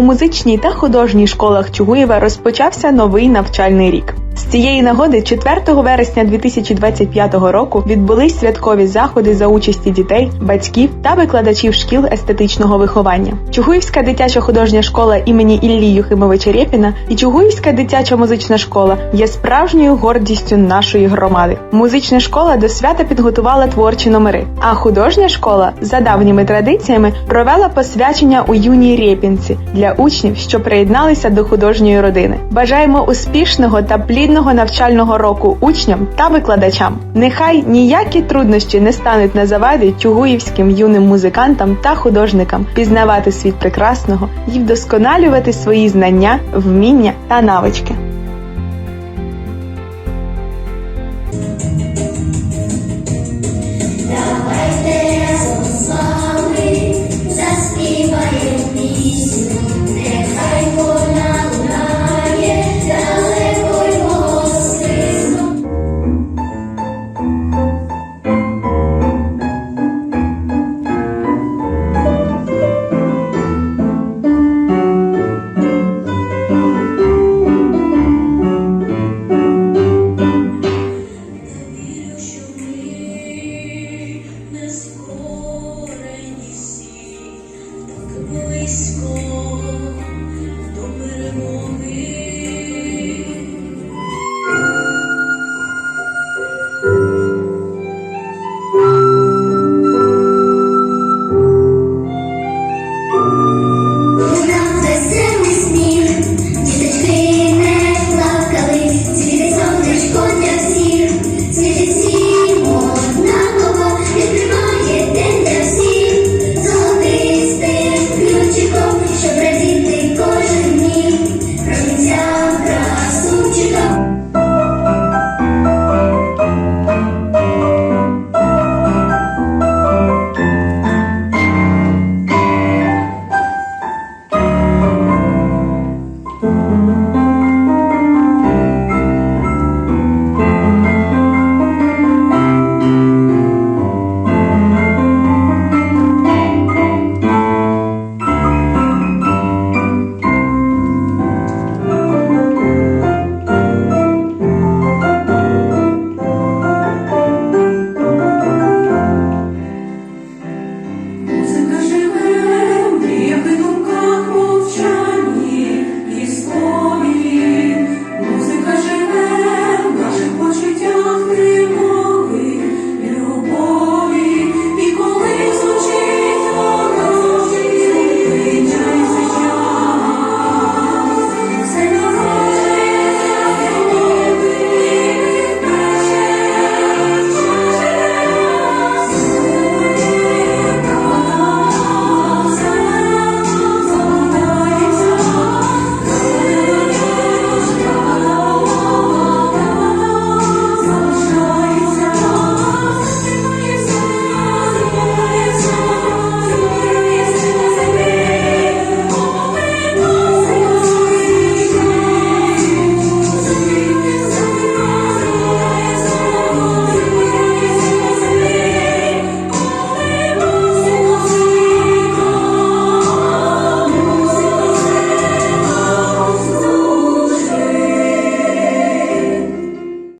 у музичній та художній школах Чугуєва розпочався новий навчальний рік. З цієї нагоди 4 вересня 2025 року відбулись святкові заходи за участі дітей, батьків та викладачів шкіл естетичного виховання. Чугуївська дитяча художня школа імені Іллі Юхимовича Рєпіна і Чугуївська дитяча музична школа є справжньою гордістю нашої громади. Музична школа до свята підготувала творчі номери, а художня школа за давніми традиціями провела посвячення у юній Рєпінці для учнів, що приєдналися до художньої родини. Бажаємо успішного та плідного навчального року учням та викладачам. Нехай ніякі труднощі не стануть на заваді тюгуївським юним музикантам та художникам пізнавати світ прекрасного і вдосконалювати свої знання, вміння та навички.